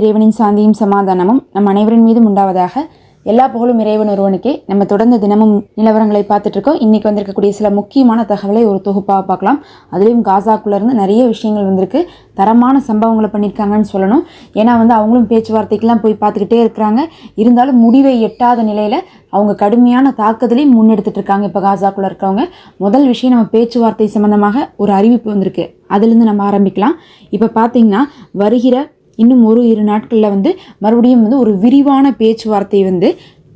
இறைவனின் சாந்தியும் சமாதானமும் நம் அனைவரின் மீதும் உண்டாவதாக எல்லா புகழும் இறைவன் ஒருவனுக்கே. நம்ம தொடர்ந்து தினமும் நிலவரங்களை பார்த்துட்டு இருக்கோம் இன்றைக்கி வந்திருக்கக்கூடிய சில முக்கியமான தகவலை ஒரு தொகுப்பாக பார்க்கலாம். அதுலேயும் காசாக்குள்ளேருந்து நிறைய விஷயங்கள் வந்திருக்கு. தரமான சம்பவங்களை பண்ணியிருக்காங்கன்னு சொல்லணும். ஏன்னா வந்து அவங்களும் பேச்சுவார்த்தைக்கெல்லாம் போய் பார்த்துக்கிட்டே இருக்கிறாங்க. இருந்தாலும் முடிவை எட்டாத நிலையில் அவங்க கடுமையான தாக்குதலையும் முன்னெடுத்துட்டு இருக்காங்க இப்போ காசாக்குள்ள இருக்கிறவங்க. முதல் விஷயம் நம்ம பேச்சுவார்த்தை சம்மந்தமாக ஒரு அறிவிப்பு வந்திருக்கு. அதுலேருந்து நம்ம ஆரம்பிக்கலாம். இப்போ பார்த்தீங்கன்னா வருகிற இன்னும் ஒரு இரு நாட்களில் வந்து மறுபடியும் வந்து ஒரு விரிவான பேச்சுவார்த்தை வந்து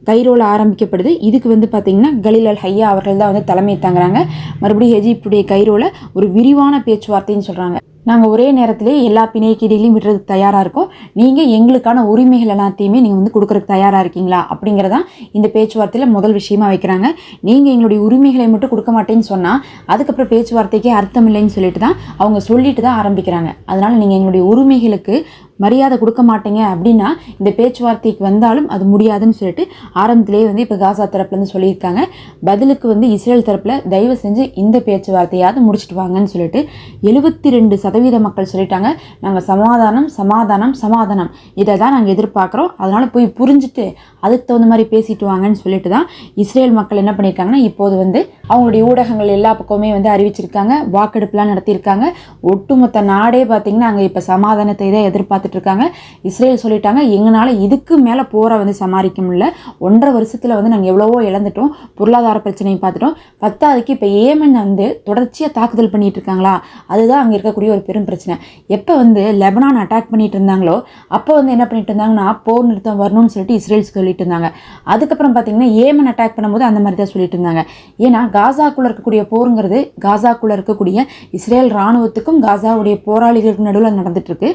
கைரோவில் ஆரம்பிக்கப்படுது. இதுக்கு வந்து பார்த்திங்கன்னா கலீல் ஹையா அவர்கள் தான் வந்து தலைமை தாங்குறாங்க. மறுபடியும் எஜிப்டுடைய கைரோல ஒரு விரிவான பேச்சுவார்த்தைன்னு சொல்கிறாங்க நாங்கள் ஒரே நேரத்திலே எல்லா பிணைக்கீடுகளையும் விடுறதுக்கு தயாராக இருக்கோம். நீங்கள் எங்களுக்கான உரிமைகள் எல்லாத்தையுமே நீங்கள் வந்து கொடுக்குறதுக்கு தயாராக இருக்கீங்களா? அப்படிங்கிறதான் இந்த பேச்சுவார்த்தையில் முதல் விஷயமா வைக்கிறாங்க. நீங்கள் எங்களுடைய உரிமைகளை மட்டும் கொடுக்க மாட்டேன்னு சொன்னால் அதுக்கப்புறம் பேச்சுவார்த்தைக்கே அர்த்தம் இல்லைன்னு சொல்லிட்டு தான் அவங்க சொல்லிட்டு தான் ஆரம்பிக்கிறாங்க. அதனால் நீங்கள் எங்களுடைய உரிமைகளுக்கு மரியாதை கொடுக்க மாட்டேங்க அப்படின்னா இந்த பேச்சுவார்த்தைக்கு வந்தாலும் அது முடியாதுன்னு சொல்லிட்டு ஆரம்பத்திலேயே வந்து இப்போ காசா தரப்புலேருந்து சொல்லியிருக்காங்க. பதிலுக்கு வந்து இஸ்ரேல் தரப்பில் தயவு செஞ்சு இந்த பேச்சுவார்த்தையாவது முடிச்சுட்டு வாங்கன்னு சொல்லிட்டு எழுபத்தி ரெண்டு சதவீத மக்கள் சொல்லிட்டாங்க. நாங்கள் சமாதானம் சமாதானம் சமாதானம். இதை தான் நாங்கள் எதிர்பார்க்குறோம். அதனால் போய் புரிஞ்சுட்டு அதுக்கு தகுந்த மாதிரி பேசிட்டு வாங்கன்னு சொல்லிட்டு தான் இஸ்ரேல் மக்கள் என்ன பண்ணியிருக்காங்கன்னா இப்போது வந்து அவங்களுடைய ஊடகங்கள் எல்லா பக்கமுமே வந்து அறிவிச்சிருக்காங்க. வாக்கெடுப்புலாம் நடத்தியிருக்காங்க. ஒட்டுமொத்த நாடே பார்த்திங்கன்னா அங்கே இப்போ சமாதானத்தை தான் எதிர்பார்த்து இருக்காங்க இஸ்ரேல் சொல்லிட்டாங்க எங்களால் இதுக்கு மேலே போரை வந்து சமாளிக்க முடியல. ஒன்றரை வருஷத்தில் வந்து நாங்கள் எவ்வளவோ இழந்துட்டோம். பொருளாதார பிரச்சனையும் பார்த்துட்டோம். பத்தாவதுக்கு இப்போ ஏமன் வந்து தொடர்ச்சியாக தாக்குதல் பண்ணிட்டு இருக்காங்களா அதுதான் அங்கே இருக்கக்கூடிய ஒரு பெரும் பிரச்சனை. எப்போ வந்து லெபனான் அட்டாக் பண்ணிட்டு இருந்தாங்களோ அப்போ வந்து என்ன பண்ணிட்டு இருந்தாங்கன்னா போர் நிறுத்தம் வரணும்னு சொல்லிட்டு இஸ்ரேல் சொல்லிட்டு இருந்தாங்க அதுக்கப்புறம் பார்த்தீங்கன்னா ஏமன் அட்டாக் பண்ணும்போது அந்த மாதிரி தான் சொல்லிட்டு இருந்தாங்க ஏன்னா காசாக்குள்ள இருக்கக்கூடிய போருங்கிறது காசாக்குள்ள இருக்கக்கூடிய இஸ்ரேல் ராணுவத்துக்கும் காசாவுடைய போராளிகளுக்கும் நடுவில் நடந்துட்டு இருக்கு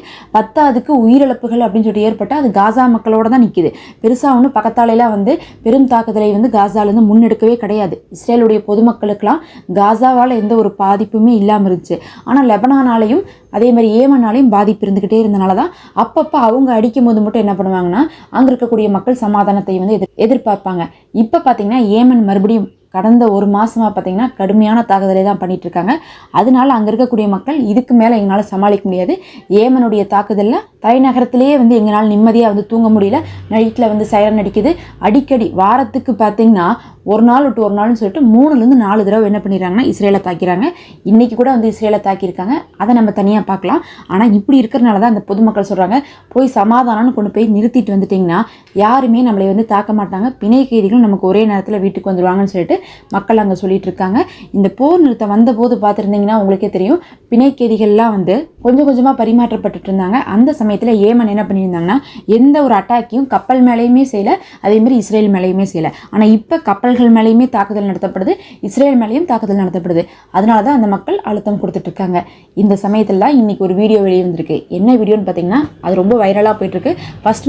பத்தாவதுக்கு உயிரிழப்புகள் அப்படின்னு சொல்லிட்டு ஏற்பட்டால் அது காசா மக்களோட தான் நிற்கிது பெருசாக ஒன்றும் பக்கத்தாலையெல்லாம் வந்து பெரும் தாக்குதலை வந்து காசாலேருந்து முன்னெடுக்கவே கிடையாது. இஸ்ரேலுடைய பொதுமக்களுக்கெல்லாம் காசாவால் எந்த ஒரு பாதிப்புமே இல்லாமல் இருந்துச்சு. ஆனால் லெபனானாலையும் அதே மாதிரி ஏமனாலையும் பாதிப்பு இருந்துக்கிட்டே இருந்தனால தான் அப்பப்போ அவங்க அடிக்கும் போது மட்டும் என்ன பண்ணுவாங்கன்னா அங்கே இருக்கக்கூடிய மக்கள் சமாதானத்தை வந்து எதிர் எதிர்பார்ப்பாங்க. இப்போ பார்த்தீங்கன்னா ஏமன் மறுபடியும் கடந்த ஒரு மாதமாக பார்த்தீங்கன்னா கடுமையான தாக்குதலை தான் பண்ணிகிட்ருக்காங்க அதனால் அதனால அங்கே இருக்கக்கூடிய மக்கள் இதுக்கு மேலே எங்களால் சமாளிக்க முடியாது. ஏமனுடைய தாக்குதலில் தலைநகரத்திலேயே வந்து எங்களால் நிம்மதியாக வந்து தூங்க முடியல. நைட்டில் வந்து சைரன் அடிக்குது. அடிக்கடி வாரத்துக்கு பார்த்திங்கன்னா ஒரு நாள் விட்டு ஒரு நாள்னு சொல்லிட்டு மூணுலேருந்து நாலு தடவை என்ன பண்ணிடுறாங்கன்னா இஸ்ரேலை தாக்கிறாங்க இன்றைக்கி கூட வந்து இஸ்ரேலை தாக்கியிருக்காங்க. அதை நம்ம தனியாக பார்க்கலாம். ஆனால் இப்படி இருக்கிறனால தான் அந்த பொதுமக்கள் சொல்கிறாங்க போய் சமாதானம்னு கொண்டு போய் நிறுத்திட்டு வந்துட்டிங்கன்னா யாருமே நம்மளை வந்து தாக்க மாட்டாங்க. பிணை கைதிகளும் நமக்கு ஒரே நேரத்தில் வீட்டுக்கு வந்துடுவாங்கன்னு சொல்லிட்டு மக்கள் அங்கே சொல்லிட்டு இருக்காங்க. இந்த போர் நிறுத்தம் வந்தபோது பார்த்துருந்தீங்கன்னா உங்களுக்கே தெரியும். பிணை கைதிகள்லாம் வந்து கொஞ்சம் கொஞ்சமாக பரிமாற்றப்பட்டுட்டு இருந்தாங்க. அந்த சமயத்தில் ஏமன் என்ன பண்ணியிருந்தாங்கன்னா எந்த ஒரு அட்டாக்கையும் கப்பல் மேலேயுமே செய்யலை. அதே மாதிரி இஸ்ரேல் மேலேயுமே செய்யலை. ஆனால் இப்போ கப்பல் அவர்கள் மேலேயுமே தாக்குதல் நடத்தப்படுது இஸ்ரேல் மேலேயும் தாக்குதல் நடத்தப்படுது. அதனால தான் அந்த மக்கள் அழுத்தம் கொடுத்துட்ருக்காங்க. இந்த சமயத்தில் தான் ஒரு வீடியோ வெளியே வந்திருக்கு. என்ன வீடியோன்னு பார்த்தீங்கன்னா அது ரொம்ப வைரலாக போயிட்டு இருக்கு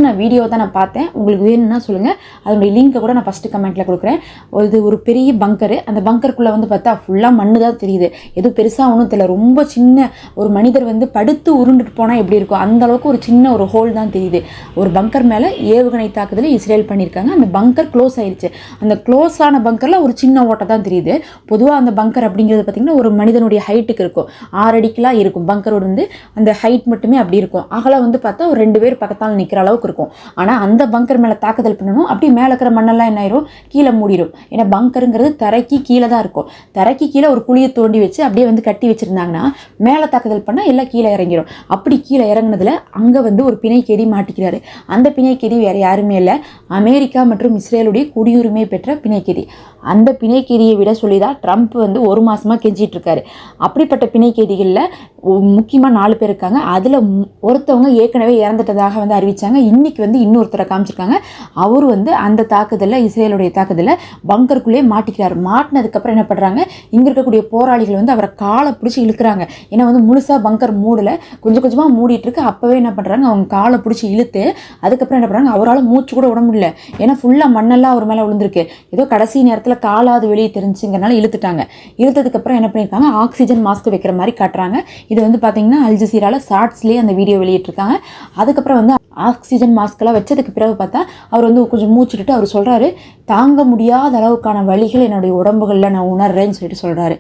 நான் வீடியோ தான் நான் பார்த்தேன். உங்களுக்கு வேணும்னா சொல்லுங்கள் அதனுடைய லிங்கை கூட நான் ஃபஸ்ட்டு கமெண்ட்டில் கொடுக்குறேன். இது ஒரு பெரிய பங்கரு அந்த பங்கருக்குள்ளே வந்து பார்த்தா ஃபுல்லாக மண்ணு தான் தெரியுது. எதுவும் பெருசாக ஒன்றும் தெரியல. ரொம்ப சின்ன ஒரு மனிதர் வந்து படுத்து உருண்டுட்டு போனால் எப்படி இருக்கும்? அந்த அளவுக்கு ஒரு சின்ன ஒரு ஹோல் தான் தெரியுது. ஒரு பங்கர் மேலே ஏவுகணை தாக்குதலை இஸ்ரேல் பண்ணியிருக்காங்க. அந்த பங்கர் க்ளோஸ் ஆயிடுச்சு அந்த க்ளோஸ் ஆன பங்கரில் ஒரு சின்ன ஓட்டை தான் தெரியுது. பொதுவாக அந்த பங்கர் அப்படிங்கிறது பார்த்திங்கன்னா ஒரு மனிதனுடைய ஹைட்டுக்கு இருக்கும். ஆறு அடிக்கெலாம் இருக்கும். பங்கரோட வந்து அந்த ஹைட் மட்டுமே அப்படி இருக்கும். அகலம் வந்து பார்த்தா ஒரு ரெண்டு பேர் பக்கத்தால் நிற்கிற அளவுக்கு இருக்கும். ஆனால் அந்த பங்கர் மேலே தாக்குதல் பண்ணணும். அப்படி மேலே இருக்கிற மண்ணெல்லாம் என்ன ஆயிரும்? கீழே மூடிடும் ஏன்னா பங்கருங்கிறது தரைக்கு கீழே தான் இருக்கும். தரைக்கு கீழே ஒரு குழியை தோண்டி வச்சு அப்படியே வந்து கட்டி வச்சுருந்தாங்கன்னா மேலே தாக்குதல் பண்ணால் எல்லாம் கீழே இறங்கிடும் அப்படி கீழே இறங்கினதில் அங்கே வந்து ஒரு பிணைக்கேதி மாட்டிக்கிறாரு. அந்த பிணைக்கேதி வேறு யாருமே இல்லை. அமெரிக்கா மற்றும் இஸ்ரேலுடைய குடியுரிமை பெற்ற பிணை பிணைக்கிரி அந்த பிணைக்கிரியை விட சொல்லி தான் ட்ரம்ப் வந்து ஒரு மாதமாக கெஞ்சிட்டு இருக்காரு அப்படிப்பட்ட பிணைக்கிரிகளில் முக்கியமாக நாலு பேர் இருக்காங்க. அதில் ஒருத்தவங்க ஏற்கனவே இறந்துட்டதாக வந்து அறிவித்தாங்க இன்றைக்கி வந்து இன்னொருத்தரை காமிச்சிருக்காங்க. அவர் வந்து அந்த தாக்குதலில் இஸ்ரேலுடைய தாக்குதலில் பங்கருக்குள்ளேயே மாட்டிக்கிறார். மாட்டினதுக்கப்புறம் என்ன பண்ணுறாங்க இங்கே இருக்கக்கூடிய போராளிகள் வந்து அவரை காலை பிடிச்சி இழுக்கிறாங்க. ஏன்னா வந்து முழுசாக பங்கர் மூடல. கொஞ்சம் கொஞ்சமாக மூடிட்டு இருக்கு அப்போவே என்ன பண்ணுறாங்க அவங்க காலை பிடிச்சி இழுத்து அதுக்கப்புறம் என்ன பண்ணுறாங்க அவரால் மூச்சு கூட விட முடியல. ஏன்னா ஃபுல்லாக மண்ணெல்லாம் அவர் மேலே விழுந்திருக்கு. ஏதோ கடைசி நேரத்தில் காலாவது வெளியே தெரிஞ்சுங்கிறனால இழுத்துட்டாங்க. இழுத்ததுக்கப்புறம் என்ன பண்ணியிருக்காங்க ஆக்சிஜன் மாஸ்க் வைக்கிற மாதிரி காட்டுறாங்க. இது வந்து பார்த்தீங்கன்னா அல்ஜசீரால ஷார்ட்ஸ்லேயே அந்த வீடியோ வெளியிட்டிருக்காங்க. அதுக்கப்புறம் வந்து ஆக்சிஜன் மாஸ்க்கெல்லாம் வச்சதுக்கு பிறகு பார்த்தா அவர் வந்து கொஞ்சம் மூச்சுட்டு அவர் சொல்கிறாரு தாங்க முடியாத அளவுக்கான வழிகள் என்னுடைய உடம்புகளில் நான் உணர்றேன்னு சொல்லிட்டு சொல்கிறாரு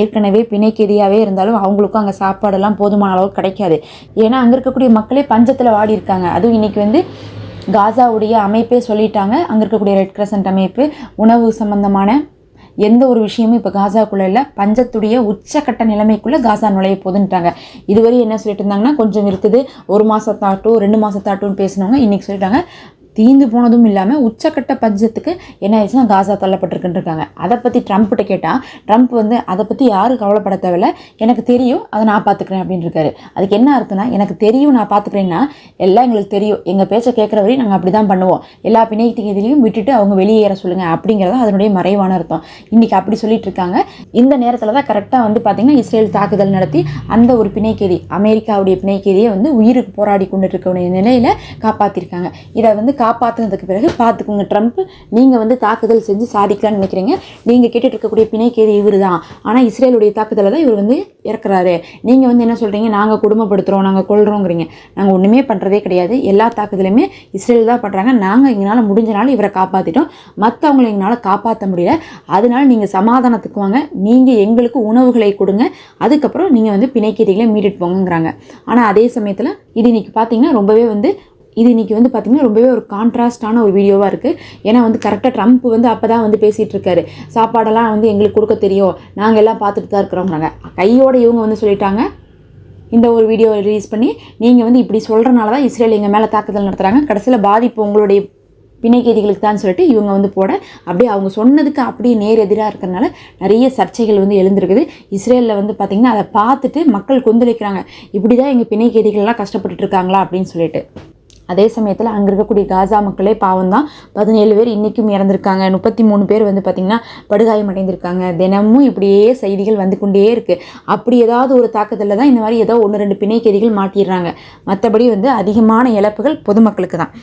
ஏற்கனவே பிணைக்கெதியாகவே இருந்தாலும் அவங்களுக்கும் அங்கே சாப்பாடெல்லாம் போதுமான அளவுக்கு கிடைக்காது. ஏன்னா அங்கே இருக்கக்கூடிய மக்களே பஞ்சத்தில் வாடி இருக்காங்க. அதுவும் இன்றைக்கி வந்து காசாவுடைய அமைப்பே சொல்லிட்டாங்க. அங்கே இருக்கக்கூடிய ரெட் கிரசன்ட் அமைப்பு உணவு சம்பந்தமான எந்த ஒரு விஷயமும் இப்போ காசாக்குள்ளே இல்லை. பஞ்சத்துடைய உச்சக்கட்ட நிலைமைக்குள்ளே காசா நுழைய போதுன்ட்டாங்க இதுவரை என்ன சொல்லிட்டு இருந்தாங்கன்னா கொஞ்சம் இருக்குது. ஒரு மாதத்தாட்டும் ரெண்டு மாதத்தாட்டும்னு பேசினவங்க இன்றைக்கி சொல்லிட்டாங்க. தீந்து போனதும் இல்லாமல் உச்சக்கட்ட பஞ்சத்துக்கு என்ன ஆயிடுச்சுன்னா காசா தள்ளப்பட்டிருக்குன்னு இருக்காங்க அதை பற்றி ட்ரம்ப்கிட்ட கேட்டால் ட்ரம்ப் வந்து அதை பற்றி யாரும் கவலைப்பட தேவையில்ல. எனக்கு தெரியும் அதை நான் பார்த்துக்கிறேன் அப்படின்னு இருக்காரு அதுக்கு என்ன அர்த்தம்னா எனக்கு தெரியும் நான் பார்த்துக்கிறேன்னா எல்லாம் எங்களுக்கு தெரியும். எங்கள் பேச்சை கேட்குற வரையும் நாங்கள் அப்படி தான் பண்ணுவோம். எல்லா பிணையத்தையும் விட்டுட்டு அவங்க வெளியேற சொல்லுங்கள் அப்படிங்கிறது அதனுடைய மறைவான அர்த்தம். இன்றைக்கி அப்படி சொல்லிட்டு இருக்காங்க இந்த நேரத்தில் தான் கரெக்டாக வந்து பார்த்திங்கன்னா இஸ்ரேல் தாக்குதல் நடத்தி அந்த ஒரு பிணைக்கேதி அமெரிக்காவுடைய பிணைக்கேதியை வந்து உயிருக்கு போராடி கொண்டு இருக்கக்கூடிய நிலையில் காப்பாற்றிருக்காங்க இதை வந்து காப்பாற்றினதுக்கு பிறகு பார்த்துக்கோங்க ட்ரம்ப் நீங்கள் வந்து தாக்குதல் செஞ்சு சாதிக்கலாம்னு நினைக்கிறீங்க. நீங்கள் கேட்டுட்டு இருக்கக்கூடிய பிணைக்கேதி இவர் தான் ஆனால் இஸ்ரேலுடைய தாக்குதலை தான் இவர் வந்து இறக்குறாரு. நீங்கள் வந்து என்ன சொல்கிறீங்க நாங்கள் குடும்பப்படுத்துகிறோம் நாங்கள் கொள்கிறோங்கிறீங்க நாங்கள் ஒன்றுமே பண்ணுறதே கிடையாது. எல்லா தாக்குதலுமே இஸ்ரேல் தான் பண்ணுறாங்க நாங்கள் எங்களால் முடிஞ்சனால இவரை காப்பாற்றிட்டோம் மற்றவங்களை எங்களால் காப்பாற்ற முடியல. அதனால நீங்கள் சமாதானத்துக்கு வாங்க. நீங்கள் எங்களுக்கு உணவுகளை கொடுங்க. அதுக்கப்புறம் நீங்கள் வந்து பிணைக்கேதிகளை மீட்டுட்டு போங்கங்கிறாங்க. ஆனால் அதே சமயத்தில் இது இன்றைக்கி பார்த்தீங்கன்னா ரொம்பவே வந்து இது இன்றைக்கி வந்து பார்த்திங்கன்னா ரொம்பவே ஒரு கான்ட்ராஸ்டான ஒரு வீடியோவாக இருக்குது ஏன்னா வந்து கரெக்டாக ட்ரம்ப் வந்து அப்போ தான் வந்து பேசிகிட்டு இருக்காரு. சாப்பாடெல்லாம் வந்து எங்களுக்கு கொடுக்க தெரியும். நாங்கள் எல்லாம் பார்த்துட்டு தான் இருக்கிறோங்கிறாங்க கையோட இவங்க வந்து சொல்லிட்டாங்க. இந்த ஒரு வீடியோ ரிலீஸ் பண்ணி நீங்கள் வந்து இப்படி சொல்கிறனால தான் இஸ்ரேல் எங்கள் மேலே தாக்குதல் நடத்துகிறாங்க கடைசியில் பாதிப்பு உங்களுடைய பிணைக்கேதிகளுக்கு தான் சொல்லிட்டு இவங்க வந்து போட அப்படியே அவங்க சொன்னதுக்கு அப்படியே நேர் எதிராக இருக்கிறனால நிறைய சர்ச்சைகள் வந்து எழுந்திருக்குது. இஸ்ரேலில் வந்து பார்த்திங்கன்னா அதை பார்த்துட்டு மக்கள் கொந்தளிக்கிறாங்க. இப்படி தான் எங்கள் பிணைக்கேதிகள்லாம் கஷ்டப்பட்டுட்டு இருக்காங்களா அப்படின்னு சொல்லிட்டு. அதே சமயத்தில் அங்கே இருக்கக்கூடிய காசா மக்களே பாவம் தான் பதினேழு பேர் இன்றைக்கும் இறந்துருக்காங்க. முப்பத்தி மூணு பேர் வந்து பார்த்திங்கன்னா படுகாயமடைந்திருக்காங்க தினமும் இப்படியே செய்திகள் வந்து கொண்டே இருக்குது அப்படி ஏதாவது ஒரு தாக்கத்தில் தான் இந்த மாதிரி ஏதோ ஒன்று ரெண்டு பிணைக்கேதிகள் மாட்டிடுறாங்க. மற்றபடி வந்து அதிகமான இழப்புகள் பொதுமக்களுக்கு தான்.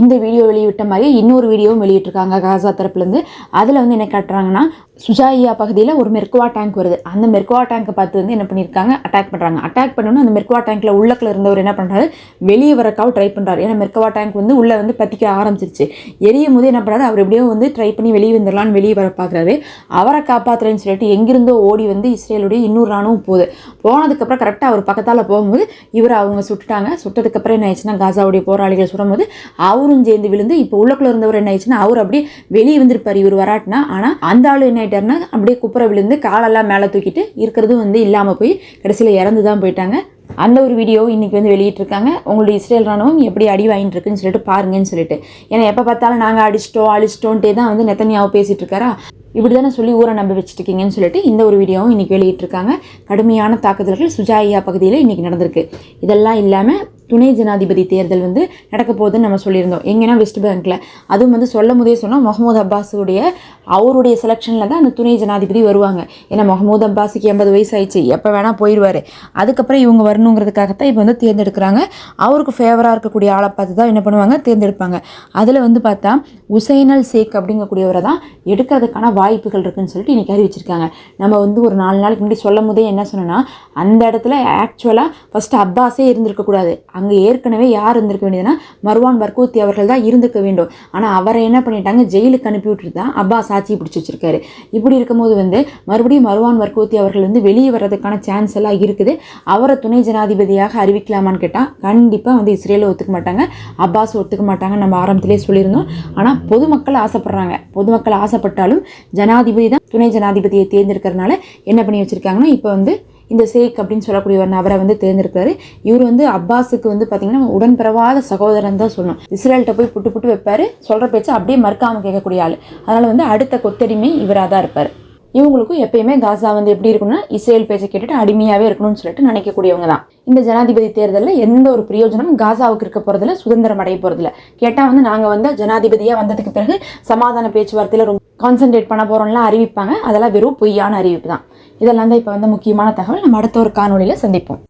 இந்த வீடியோ வெளியிட்ட மாதிரி இன்னொரு வீடியோவும் வெளியிட்டிருக்காங்க. காசா தரப்புலேருந்து. அதில் வந்து என்ன காட்டுறாங்கன்னா சுஜாயியா பகுதியில் ஒரு மெர்குவா டேங்க் வருது. அந்த மெர்குவா டேங்கை பார்த்து வந்து என்ன பண்ணியிருக்காங்க? அட்டாக் பண்ணுறாங்க அட்டாக் பண்ணணும்னு அந்த மெர்குவா டேங்க்கில் உள்ளக்கில் இருந்தவர் என்ன பண்ணுறாரு வெளியே வரக்காக ட்ரை பண்ணுறாரு ஏன்னா மெர்குவா டேங்க் வந்து உள்ளே வந்து பற்றிக்க ஆரம்பிச்சிருச்சு. எரியும் போது என்ன பண்ணுறாரு அவர் எப்படியோ வந்து ட்ரை பண்ணி வெளியே வந்துடலான்னு வெளியே வர பார்க்குறாரு. அவரை காப்பாற்றுறேன்னு சொல்லிட்டு எங்கிருந்தோ ஓடி வந்து இஸ்ரேலுடைய இன்னொரு ராணுவம் போகுது. போனதுக்கப்புறம் கரெக்டாக அவர் பக்கத்தால் போகும்போது இவர் அவங்க சுட்டுட்டாங்க. சுட்டதுக்கப்புறம் என்ன ஆயிடுச்சுன்னா காசாவுடைய போராளிகள் சுடும்போது அவரும் சேர்ந்து விழுந்து இப்போ உள்ளக்குள்ள இருந்தவர் என்ன ஆயிடுச்சுன்னா அவர் அப்படியே வெளியே வந்திருப்பார் இவர் வராட்டினா. ஆனால் அந்த ஆள் என்ன ஆயிட்டாருன்னா அப்படியே குப்புற விழுந்து காலெல்லாம் மேலே தூக்கிட்டு இருக்கிறதும் வந்து இல்லாமல் போய் கடைசியில் இறந்து தான் போயிட்டாங்க. அந்த ஒரு வீடியோ இன்றைக்கி வந்து வெளியிட்டிருக்காங்க. உங்களுடைய இஸ்ரேல் ராணுவம் எப்படி அடி வாங்கிட்டு இருக்குன்னு சொல்லிட்டு பாருங்கன்னு சொல்லிட்டு. ஏன்னா எப்போ பார்த்தாலும் நாங்கள் அடிச்சிட்டோம் அழிச்சிட்டோன்ட்டே தான் வந்து நெத்தனியாவை பேசிகிட்டு இருக்காரா? இப்படி தானே சொல்லி ஊரை நம்ப வச்சுருக்கீங்கன்னு சொல்லிட்டு இந்த ஒரு வீடியோவும் இன்றைக்கி வெளியிட்டிருக்காங்க. கடுமையான தாக்குதல்கள் சுஜாயா பகுதியில் இன்றைக்கி நடந்திருக்கு. இதெல்லாம் இல்லாமல் துணை ஜனாதிபதி தேர்தல் வந்து நடக்க போகுதுன்னு நம்ம சொல்லியிருந்தோம். எங்கன்னா வெஸ்ட் பேங்க்கில் அதுவும் வந்து சொல்லும் போதே சொன்னால் முகமது அப்பாஸுடைய அவருடைய செலெக்ஷனில் தான் அந்த துணை ஜனாதிபதி வருவாங்க. ஏன்னா முகமது அப்பாஸுக்கு எண்பது வயசு ஆயிடுச்சு எப்போ வேணால் போயிடுவார் அதுக்கப்புறம் இவங்க வரணுங்கிறதுக்காகத்தான் இப்போ வந்து தேர்ந்தெடுக்கிறாங்க. அவருக்கு ஃபேவராக இருக்கக்கூடிய ஆளை பார்த்து தான் என்ன பண்ணுவாங்க? தேர்ந்தெடுப்பாங்க. அதில் வந்து பார்த்தா உசைனல் சேக் அப்படிங்கக்கூடியவரை தான் எடுக்கிறதுக்கான வாய்ப்புகள் இருக்குன்னு சொல்லிட்டு இன்றைக்கி அறிவிச்சிருக்காங்க. நம்ம வந்து ஒரு நாலு நாளைக்கு முன்னாடி சொல்லும் போதே என்ன சொன்னோன்னா அந்த இடத்துல ஆக்சுவலாக ஃபஸ்ட்டு அப்பாஸே இருந்திருக்கக்கூடாது அங்கே ஏற்கனவே யார் இருந்திருக்க வேண்டியதுன்னா மர்வான் பர்கூத்தி அவர்கள் தான் இருந்திருக்க வேண்டும். ஆனால் அவரை என்ன பண்ணிட்டாங்க? ஜெயிலுக்கு அனுப்பி விட்டுட்டு தான் அப்பா ஆட்சி பிடிச்சி வச்சிருக்காரு. இப்படி இருக்கும்போது வந்து மறுபடியும் மர்வான் பர்கூத்தி அவர்கள் வந்து வெளியே வர்றதுக்கான சான்ஸ் எல்லாம் இருக்குது. அவரை துணை ஜனாதிபதியாக அறிவிக்கலாமான்னு கேட்டால் கண்டிப்பாக வந்து இஸ்ரேலை ஒத்துக்க மாட்டாங்க. அப்பாஸ் ஒத்துக்க மாட்டாங்க நம்ம ஆரம்பத்திலே சொல்லியிருந்தோம். ஆனால் பொதுமக்கள் ஆசைப்படுறாங்க. பொதுமக்கள் ஆசைப்பட்டாலும் ஜனாதிபதி தான் துணை ஜனாதிபதியை தேர்ந்தெடுக்கிறதுனால என்ன பண்ணி வச்சுருக்காங்கன்னா இப்போ வந்து இந்த சேக் அப்படின்னு சொல்லக்கூடிய ஒரு நபரை வந்து தேர்ந்தெடுக்கிறாரு. இவர் வந்து அப்பாஸுக்கு வந்து பார்த்தீங்கன்னா உடன்பிறவாத சகோதரன் தான் சொல்லணும். இஸ்ரேல்கிட்ட போய் புட்டு புட்டு வைப்பார். சொல்கிற பேச்சு அப்படியே மறுக்காமல் கேட்கக்கூடிய ஆள். அதனால் வந்து அடுத்த கொத்தடிமை இவராக தான் இருப்பார். இவங்களுக்கும் எப்பயுமே காசா வந்து எப்படி இருக்கணும்னா இஸ்ரேல் பேச்சை கேட்டுட்டு அடிமையாகவே இருக்கணும்னு சொல்லிட்டு நினைக்கக்கூடியவங்க தான். இந்த ஜனாதிபதி தேர்தலில் எந்த ஒரு பிரயோஜனமும் காசாவுக்கு இருக்க போகிறதில்ல சுதந்திரம் அடைய போகிறதில்ல கேட்டால் வந்து நாங்கள் வந்து ஜனாதிபதியாக வந்ததுக்கு பிறகு சமாதான பேச்சுவார்த்தையில் ரொம்ப கான்சென்ட்ரேட் பண்ண போகிறோம்லாம் அறிவிப்பாங்க. அதெல்லாம் வெறும் பொய்யான அறிவிப்பு தான். இதெல்லாம் தான் இப்போ வந்து முக்கியமான தகவல். நம்ம அடுத்த ஒரு காணொலியில் சந்திப்போம்.